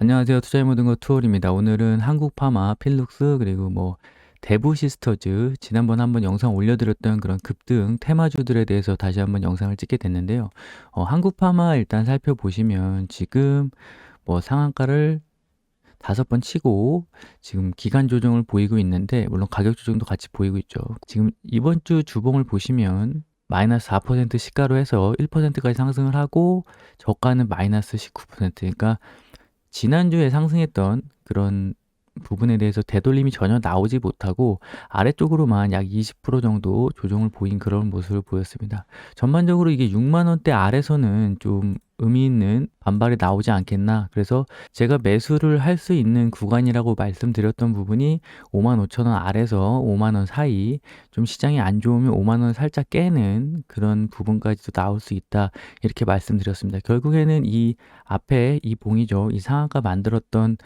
안녕하세요. 투자의 모든 것 투어입니다. 오늘은 한국 파마, 필룩스 그리고 뭐 대부 시스터즈 지난번 한번 영상 올려드렸던 그런 급등 테마주들에 대해서 다시 한번 영상을 찍게 됐는데요. 어, 한국 파마 일단 살펴보시면 지금 뭐 상한가를 다섯 번 치고 지금 기간 조정을 보이고 있는데 물론 가격 조정도 같이 보이고 있죠. 지금 이번 주 주봉을 보시면 마이너스 4% 시가로 해서 1%까지 상승을 하고 저가는 마이너스 19% 그러니까 지난주에 상승했던 그런 부분에 대해서 되돌림이 전혀 나오지 못하고 아래쪽으로만 약 20% 정도 조정을 보인 그런 모습을 보였습니다. 전반적으로 이게 6만 원대 아래서는 좀 의미 있는 반발이 나오지 않겠나. 그래서 제가 매수를 할 수 있는 구간이라고 말씀드렸던 부분이 5만 5천 원 아래서 5만 원 사이 좀 시장이 안 좋으면 5만 원 살짝 깨는 그런 부분까지도 나올 수 있다. 이렇게 말씀드렸습니다. 결국에는 이 앞에 이 봉이죠. 이 상한가 만들었던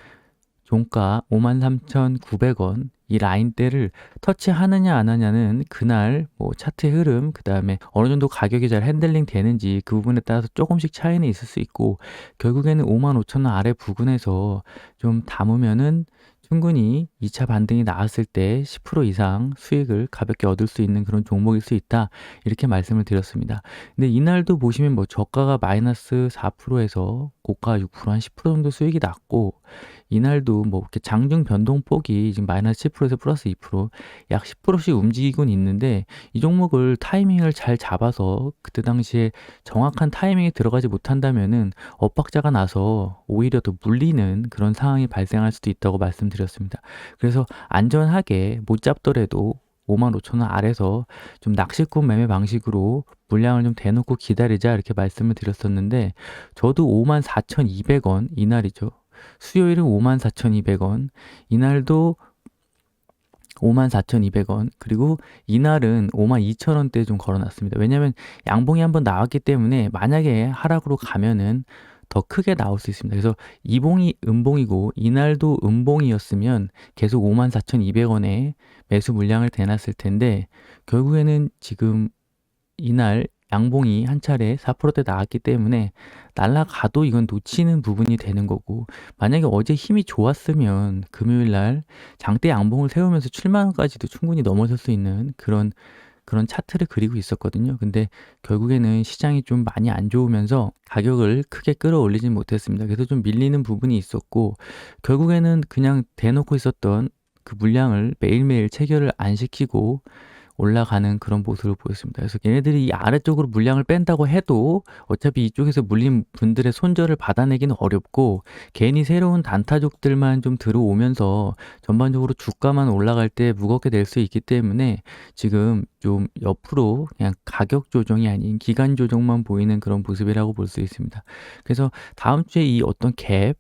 종가 53,900원 이 라인대를 터치하느냐 안 하냐는 그날 뭐 차트의 흐름 그 다음에 어느 정도 가격이 잘 핸들링 되는지 그 부분에 따라서 조금씩 차이는 있을 수 있고 결국에는 55,000원 아래 부근에서 좀 담으면은 충분히 2차 반등이 나왔을 때 10% 이상 수익을 가볍게 얻을 수 있는 그런 종목일 수 있다. 이렇게 말씀을 드렸습니다. 근데 이날도 보시면 뭐 저가가 마이너스 4%에서 고가 6%한 10% 정도 수익이 났고 이날도 뭐 이렇게 장중 변동폭이 지금 마이너스 10%에서 플러스 2%약 10%씩 움직이곤 있는데 이 종목을 타이밍을 잘 잡아서 그때 당시에 정확한 타이밍에 들어가지 못한다면은 엇박자가 나서 오히려 더 물리는 그런 상황이 발생할 수도 있다고 말씀드렸습니다. 그래서 안전하게 못 잡더라도 5만 5천 원 아래서 좀 낚시꾼 매매 방식으로 물량을 좀 대놓고 기다리자 이렇게 말씀을 드렸었는데 저도 5만 4,200원 이날이죠. 수요일은 54,200원, 이날도 54,200원, 그리고 이날은 52,000원대 좀 걸어놨습니다. 왜냐하면 양봉이 한번 나왔기 때문에 만약에 하락으로 가면은 더 크게 나올 수 있습니다. 그래서 이봉이 음봉이고 이날도 음봉이었으면 계속 54,200원에 매수 물량을 대놨을 텐데 결국에는 지금 이날 양봉이 한 차례 4%대 나왔기 때문에 날라가도 이건 놓치는 부분이 되는 거고 만약에 어제 힘이 좋았으면 금요일 날 장대 양봉을 세우면서 7만 원까지도 충분히 넘어설 수 있는 그런 그런 차트를 그리고 있었거든요. 근데 결국에는 시장이 좀 많이 안 좋으면서 가격을 크게 끌어올리진 못했습니다. 그래서 좀 밀리는 부분이 있었고 결국에는 그냥 대놓고 있었던 그 물량을 매일매일 체결을 안 시키고 올라가는 그런 모습을 보였습니다. 그래서 얘네들이 이 아래쪽으로 물량을 뺀다고 해도 어차피 이쪽에서 물린 분들의 손절을 받아내기는 어렵고 괜히 새로운 단타족들만 좀 들어오면서 전반적으로 주가만 올라갈 때 무겁게 될 수 있기 때문에 지금 좀 옆으로 그냥 가격 조정이 아닌 기간 조정만 보이는 그런 모습이라고 볼 수 있습니다. 그래서 다음 주에 이 어떤 갭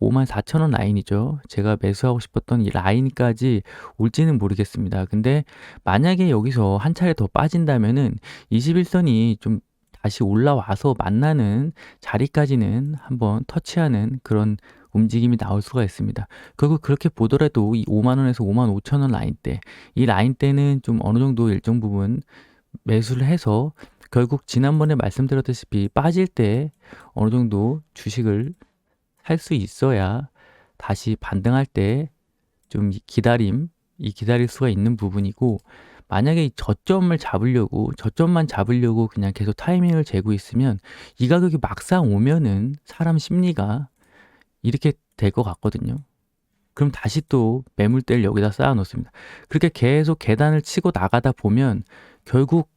54,000원 라인이죠. 제가 매수하고 싶었던 이 라인까지 올지는 모르겠습니다. 근데 만약에 여기서 한 차례 더 빠진다면은 21선이 좀 다시 올라와서 만나는 자리까지는 한번 터치하는 그런 움직임이 나올 수가 있습니다. 결국 그렇게 보더라도 이 5만 원에서 5만 5천 원 라인 대, 이 라인 대는 좀 어느 정도 일정 부분 매수를 해서 결국 지난번에 말씀드렸다시피 빠질 때 어느 정도 주식을 할 수 있어야 다시 반등할 때 좀 기다림, 이 기다릴 수가 있는 부분이고, 만약에 저점을 잡으려고, 저점만 잡으려고 그냥 계속 타이밍을 재고 있으면 이 가격이 막상 오면은 사람 심리가 이렇게 될 것 같거든요. 그럼 다시 또 매물대를 여기다 쌓아 놓습니다. 그렇게 계속 계단을 치고 나가다 보면 결국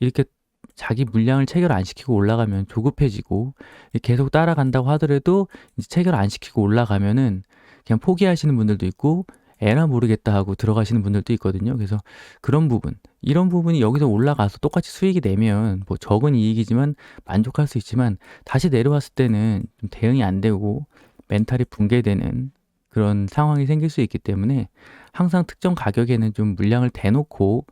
이렇게 자기 물량을 체결 안 시키고 올라가면 조급해지고 계속 따라간다고 하더라도 이제 체결 안 시키고 올라가면은 그냥 포기하시는 분들도 있고 에나 모르겠다 하고 들어가시는 분들도 있거든요. 그래서 그런 부분, 이런 부분이 여기서 올라가서 똑같이 수익이 되면 뭐 적은 이익이지만 만족할 수 있지만 다시 내려왔을 때는 좀 대응이 안 되고 멘탈이 붕괴되는 그런 상황이 생길 수 있기 때문에 항상 특정 가격에는 좀 물량을 대놓고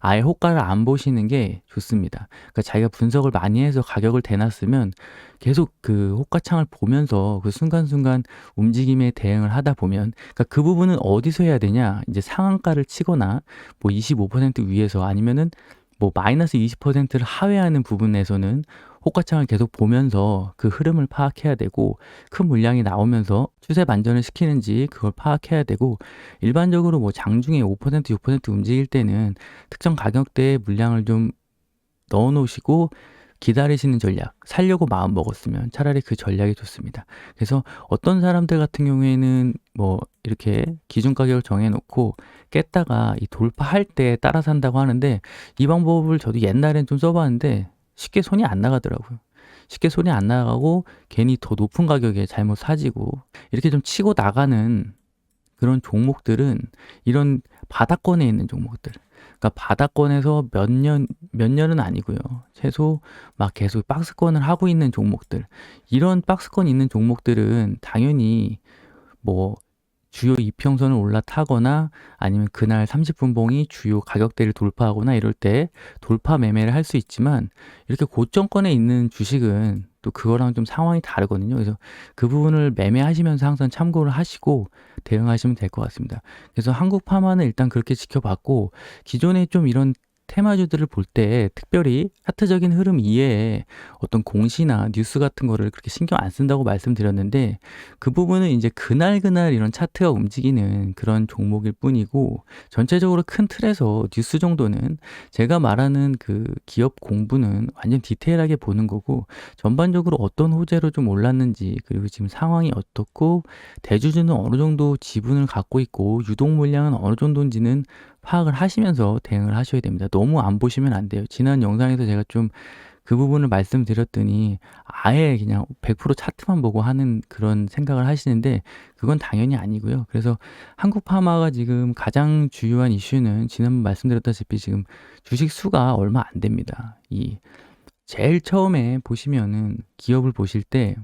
아예 호가를 안 보시는 게 좋습니다. 그러니까 자기가 분석을 많이 해서 가격을 대놨으면 계속 그 호가창을 보면서 그 순간순간 움직임에 대응을 하다 보면 그러니까 그 부분은 어디서 해야 되냐? 이제 상한가를 치거나 뭐 25% 위에서 아니면은 뭐 마이너스 20%를 하회하는 부분에서는 호가창을 계속 보면서 그 흐름을 파악해야 되고 큰 물량이 나오면서 추세 반전을 시키는지 그걸 파악해야 되고 일반적으로 뭐 장중에 5% 6% 움직일 때는 특정 가격대의 물량을 좀 넣어 놓으시고 기다리시는 전략, 살려고 마음 먹었으면 차라리 그 전략이 좋습니다. 그래서 어떤 사람들 같은 경우에는 뭐 이렇게 기준 가격을 정해놓고 깼다가 이 돌파할 때 따라 산다고 하는데 이 방법을 저도 옛날엔 좀 써봤는데 쉽게 손이 안 나가더라고요. 쉽게 손이 안 나가고 괜히 더 높은 가격에 잘못 사지고 이렇게 좀 치고 나가는 그런 종목들은 이런 바닥권에 있는 종목들 그러니까 바닥권에서 몇 년, 몇 년은 아니고요. 최소 막 계속 박스권을 하고 있는 종목들. 이런 박스권 있는 종목들은 당연히 뭐 주요 이평선을 올라타거나 아니면 그날 30분 봉이 주요 가격대를 돌파하거나 이럴 때 돌파 매매를 할 수 있지만 이렇게 고점권에 있는 주식은 또 그거랑 좀 상황이 다르거든요. 그래서 그 부분을 매매하시면서 항상 참고를 하시고 대응하시면 될 것 같습니다. 그래서 한국 파마는 일단 그렇게 지켜봤고 기존에 좀 이런 테마주들을 볼 때 특별히 차트적인 흐름 이외에 어떤 공시나 뉴스 같은 거를 그렇게 신경 안 쓴다고 말씀드렸는데 그 부분은 이제 그날그날 이런 차트가 움직이는 그런 종목일 뿐이고 전체적으로 큰 틀에서 뉴스 정도는 제가 말하는 그 기업 공부는 완전 디테일하게 보는 거고 전반적으로 어떤 호재로 좀 올랐는지 그리고 지금 상황이 어떻고 대주주는 어느 정도 지분을 갖고 있고 유동 물량은 어느 정도인지는 파악을 하시면서 대응을 하셔야 됩니다. 너무 안 보시면 안 돼요. 지난 영상에서 제가 좀 그 부분을 말씀드렸더니 아예 그냥 100% 차트만 보고 하는 그런 생각을 하시는데 그건 당연히 아니고요. 그래서 한국 파마가 지금 가장 주요한 이슈는 지난번 말씀드렸다시피 지금 주식 수가 얼마 안 됩니다. 이 제일 처음에 보시면은 기업을 보실 때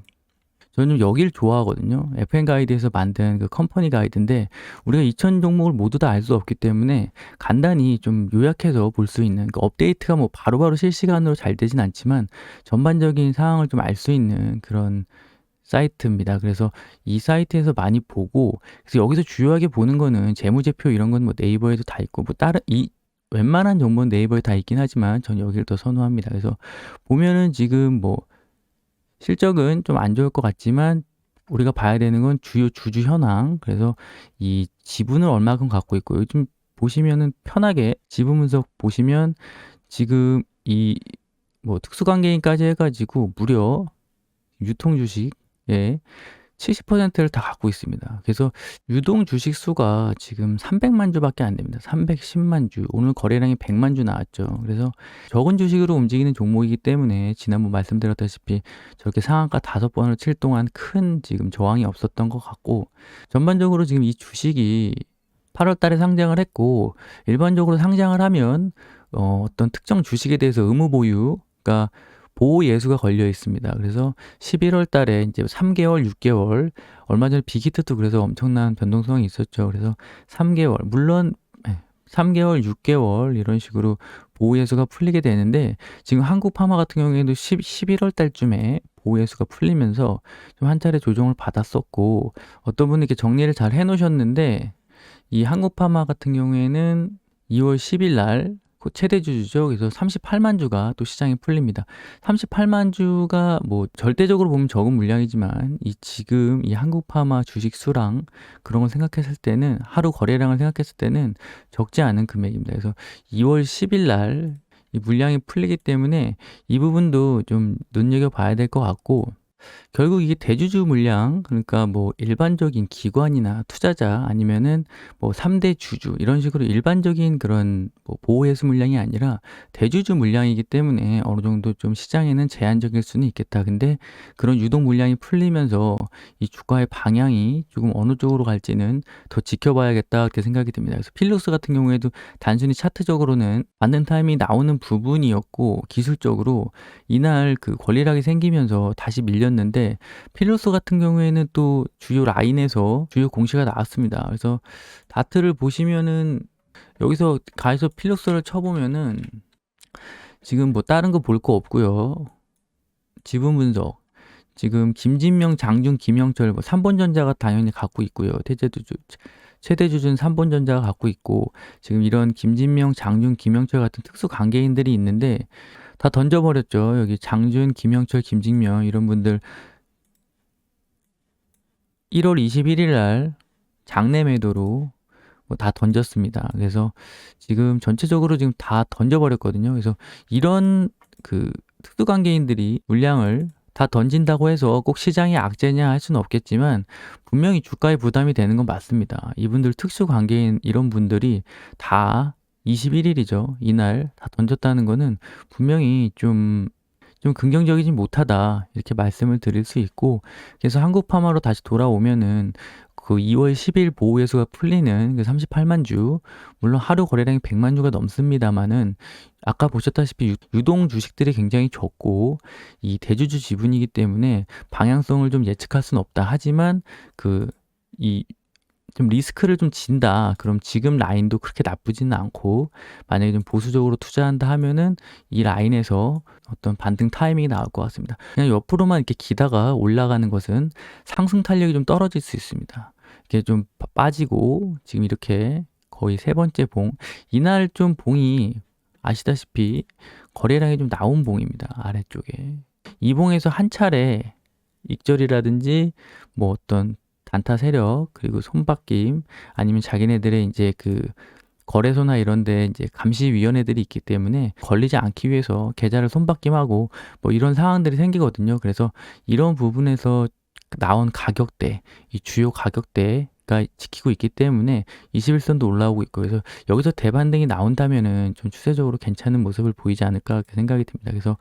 저는 여기를 좋아하거든요. FN 가이드에서 만든 그 컴퍼니 가이드인데 우리가 2천 종목을 모두 다 알 수 없기 때문에 간단히 좀 요약해서 볼 수 있는 그 업데이트가 뭐 바로바로 실시간으로 잘 되진 않지만 전반적인 상황을 좀 알 수 있는 그런 사이트입니다. 그래서 이 사이트에서 많이 보고 그래서 여기서 주요하게 보는 거는 재무제표 이런 건 뭐 네이버에도 다 있고 뭐 다른 이 웬만한 정보는 네이버에 다 있긴 하지만 전 여기를 더 선호합니다. 그래서 보면은 지금 뭐 실적은 좀 안 좋을 것 같지만 우리가 봐야 되는 건 주요 주주 현황. 그래서 이 지분을 얼마큼 갖고 있고 요즘 보시면은 편하게 지분 분석 보시면 지금 이 뭐 특수관계인까지 해가지고 무려 유통 주식에 70%를 다 갖고 있습니다. 그래서 유동 주식 수가 지금 300만 주밖에 안 됩니다. 310만 주. 오늘 거래량이 100만 주 나왔죠. 그래서 적은 주식으로 움직이는 종목이기 때문에 지난번 말씀드렸다시피 저렇게 상한가 다섯 번을 칠 동안 큰 지금 저항이 없었던 것 같고 전반적으로 지금 이 주식이 8월 달에 상장을 했고 일반적으로 상장을 하면 어, 어떤 특정 주식에 대해서 의무 보유가 보호 예수가 걸려 있습니다. 그래서 11월 달에 이제 3개월, 6개월 얼마 전에 비기트도 그래서 엄청난 변동성이 있었죠. 그래서 3개월 물론 3개월, 6개월 이런 식으로 보호 예수가 풀리게 되는데 지금 한국 파마 같은 경우에도 10, 11월 달쯤에 보호 예수가 풀리면서 좀 한 차례 조정을 받았었고 어떤 분이 이렇게 정리를 잘 해놓으셨는데 이 한국 파마 같은 경우에는 2월 10일 날 최대 주주죠. 그래서 38만 주가 또 시장에 풀립니다. 38만 주가 뭐 절대적으로 보면 적은 물량이지만 이 지금 이 한국 파마 주식 수랑 그런 걸 생각했을 때는 하루 거래량을 생각했을 때는 적지 않은 금액입니다. 그래서 2월 10일 날 이 물량이 풀리기 때문에 이 부분도 좀 눈여겨 봐야 될 것 같고 결국 이게 대주주 물량 그러니까 뭐 일반적인 기관이나 투자자 아니면은 뭐 3대 주주 이런 식으로 일반적인 그런 뭐 보호해수 물량이 아니라 대주주 물량이기 때문에 어느 정도 좀 시장에는 제한적일 수는 있겠다. 근데 그런 유동 물량이 풀리면서 이 주가의 방향이 조금 어느 쪽으로 갈지는 더 지켜봐야겠다 이렇게 생각이 듭니다. 그래서 필룩스 같은 경우에도 단순히 차트적으로는 맞는 타임이 나오는 부분이었고 기술적으로 이날 그 권리락이 생기면서 다시 밀렸 는데 필룩스 같은 경우에는 또 주요 라인에서 주요 공시가 나왔습니다. 그래서 다트를 보시면은 여기서 가에서 필룩스를 쳐보면은 지금 뭐 다른 거 볼 거 없고요. 지분 분석. 지금 김진명, 장준, 김영철 뭐 3번전자가 당연히 갖고 있고요. 태제주주 최대 주주는 3번전자가 갖고 있고 지금 이런 김진명, 장준, 김영철 같은 특수 관계인들이 있는데 다 던져버렸죠. 여기 장준, 김영철, 김직명 이런 분들 1월 21일 날 장내 매도로 뭐 다 던졌습니다. 그래서 지금 전체적으로 지금 다 던져버렸거든요. 그래서 이런 그 특수관계인들이 물량을 다 던진다고 해서 꼭 시장이 악재냐 할 수는 없겠지만 분명히 주가에 부담이 되는 건 맞습니다. 이분들 특수관계인 이런 분들이 다 21일이죠. 이날 다 던졌다는 거는 분명히 좀, 좀 긍정적이지 못하다. 이렇게 말씀을 드릴 수 있고, 그래서 한국 파마로 다시 돌아오면은 그 2월 10일 보호 예수가 풀리는 그 38만 주, 물론 하루 거래량이 100만 주가 넘습니다만은 아까 보셨다시피 유- 유동 주식들이 굉장히 적고 이 대주주 지분이기 때문에 방향성을 좀 예측할 수는 없다. 하지만 그이 좀 리스크를 좀 진다. 그럼 지금 라인도 그렇게 나쁘지는 않고 만약에 좀 보수적으로 투자한다 하면은 이 라인에서 어떤 반등 타이밍이 나올 것 같습니다. 그냥 옆으로만 이렇게 기다가 올라가는 것은 상승 탄력이 좀 떨어질 수 있습니다. 이게 좀 빠- 빠지고 지금 이렇게 거의 세 번째 봉 이날 좀 봉이 아시다시피 거래량이 좀 나온 봉입니다. 아래쪽에 이 봉에서 한 차례 익절이라든지 뭐 어떤 단타 세력 그리고 손바뀜 아니면 자기네들의 이제 그 거래소나 이런데 이제 감시위원회들이 있기 때문에 걸리지 않기 위해서 계좌를 손바뀜하고 뭐 이런 상황들이 생기거든요. 그래서 이런 부분에서 나온 가격대, 이 주요 가격대 가 지키고 있기 때문에 21선도 올라오고 있고 그래서 여기서 대반등이 나온다면은 좀 추세적으로 괜찮은 모습을 보이지 않을까 생각이 듭니다. 그래서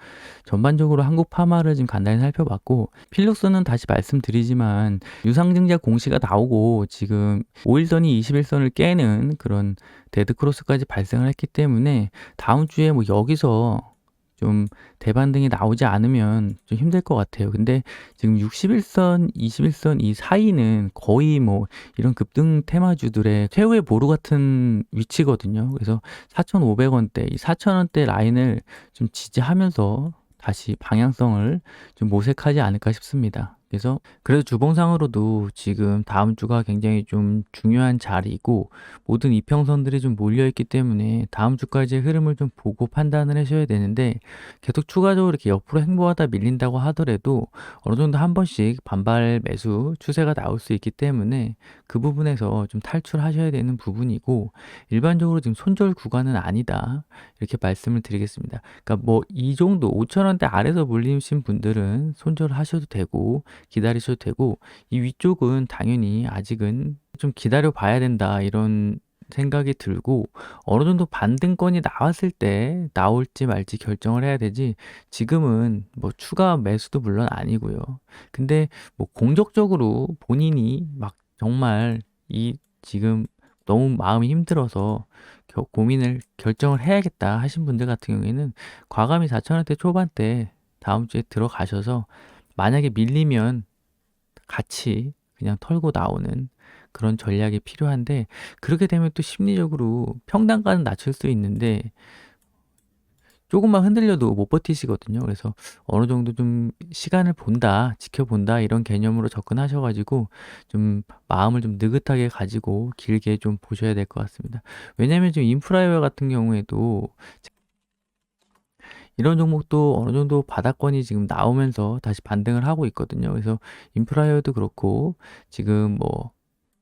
전반적으로 한국 파마를 지금 간단히 살펴봤고 필록스는 다시 말씀드리지만 유상증자 공시가 나오고 지금 5일선이 21선을 깨는 그런 데드크로스까지 발생을 했기 때문에 다음 주에 뭐 여기서 좀 대반등이 나오지 않으면 좀 힘들 것 같아요. 근데 지금 61선, 21선 이 사이는 거의 뭐 이런 급등 테마주들의 최후의 보루 같은 위치거든요. 그래서 4,500원대, 이 4,000원대 라인을 좀 지지하면서 다시 방향성을 좀 모색하지 않을까 싶습니다. 그래서 그래도 주봉상으로도 지금 다음 주가 굉장히 좀 중요한 자리이고 모든 이평선들이 좀 몰려 있기 때문에 다음 주까지의 흐름을 좀 보고 판단을 하셔야 되는데 계속 추가적으로 이렇게 옆으로 행보하다 밀린다고 하더라도 어느 정도 한 번씩 반발 매수 추세가 나올 수 있기 때문에 그 부분에서 좀 탈출하셔야 되는 부분이고 일반적으로 지금 손절 구간은 아니다 이렇게 말씀을 드리겠습니다. 그러니까 뭐 이 정도 5천 원대 아래서 물리신 분들은 손절을 하셔도 되고 기다리셔도 되고 이 위쪽은 당연히 아직은 좀 기다려 봐야 된다 이런 생각이 들고 어느 정도 반등권이 나왔을 때 나올지 말지 결정을 해야 되지 지금은 뭐 추가 매수도 물론 아니고요. 근데 뭐 공적적으로 본인이 막 정말 이 지금 너무 마음이 힘들어서 겨- 고민을 결정을 해야겠다 하신 분들 같은 경우에는 과감히 4천원대 초반대 다음 주에 들어가셔서 만약에 밀리면 같이 그냥 털고 나오는 그런 전략이 필요한데 그렇게 되면 또 심리적으로 평단가는 낮출 수 있는데 조금만 흔들려도 못 버티시거든요. 그래서 어느 정도 좀 시간을 본다, 지켜본다 이런 개념으로 접근하셔가지고 좀 마음을 좀 느긋하게 가지고 길게 좀 보셔야 될 것 같습니다. 왜냐하면 지금 인프라웨어 같은 경우에도 이런 종목도 어느 정도 바닥권이 지금 나오면서 다시 반등을 하고 있거든요. 그래서 인프라웨어도 그렇고 지금 뭐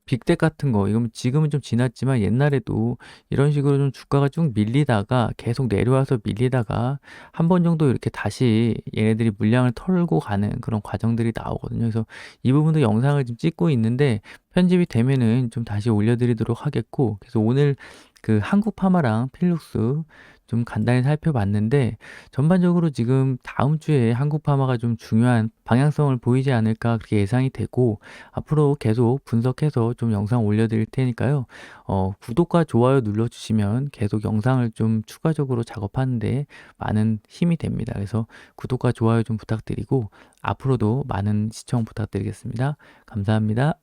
빅텍 같은 거 이건 지금은 좀 지났지만 옛날에도 이런 식으로 좀 주가가 쭉 밀리다가 계속 내려와서 밀리다가 한 번 정도 이렇게 다시 얘네들이 물량을 털고 가는 그런 과정들이 나오거든요. 그래서 이 부분도 영상을 지금 찍고 있는데 편집이 되면은 좀 다시 올려드리도록 하겠고 그래서 오늘 그 한국 파마랑 필룩스 좀 간단히 살펴봤는데 전반적으로 지금 다음 주에 한국 파마가 좀 중요한 방향성을 보이지 않을까 그렇게 예상이 되고 앞으로 계속 분석해서 좀 영상 올려드릴 테니까요. 어, 구독과 좋아요 눌러주시면 계속 영상을 좀 추가적으로 작업하는데 많은 힘이 됩니다. 그래서 구독과 좋아요 좀 부탁드리고 앞으로도 많은 시청 부탁드리겠습니다. 감사합니다.